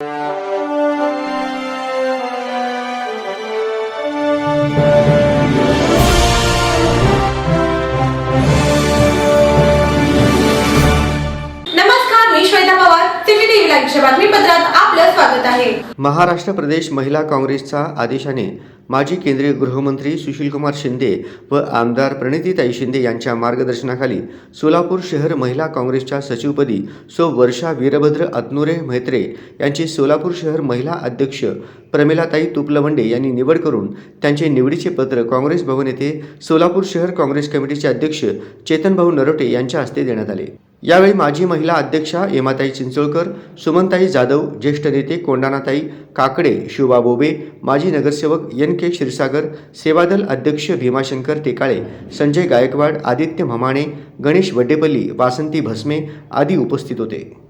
नमस्कार मी Shweta Pawar. City TV लाईव्हच्या बातमीपत्रात आपलं महाराष्ट्र प्रदेश महिला काँग्रेसच्या आदेशाने माजी केंद्रीय गृहमंत्री सुशीलकुमार शिंदे व आमदार प्रणितीताई शिंदे यांच्या मार्गदर्शनाखाली सोलापूर शहर महिला काँग्रेसच्या सचिवपदी सो वर्षा वीरभद्र अतनुरे म्हेत्रे यांची सोलापूर शहर महिला अध्यक्ष प्रमिलाताई तुपलवंडे यांनी निवड करून त्यांचे निवडीचे पत्र काँग्रेस भवन येथे सोलापूर शहर काँग्रेस कमिटीचे अध्यक्ष चेतनभाऊ नरोटे यांच्या हस्ते देण्यात आले. यावेळी माजी महिला अध्यक्षा एमाताई चिंचोळकर सुमनताई जाधव ज्येष्ठ नेते कोंडानाताई काकडे शिवबा बोबे माजी नगरसेवक एन के क्षीरसागर सेवादल अध्यक्ष भीमाशंकर टेकाळे संजय गायकवाड आदित्य म्हमाणे गणेश वड्डेपल्ली वासंती भस्मे आदी उपस्थित होते.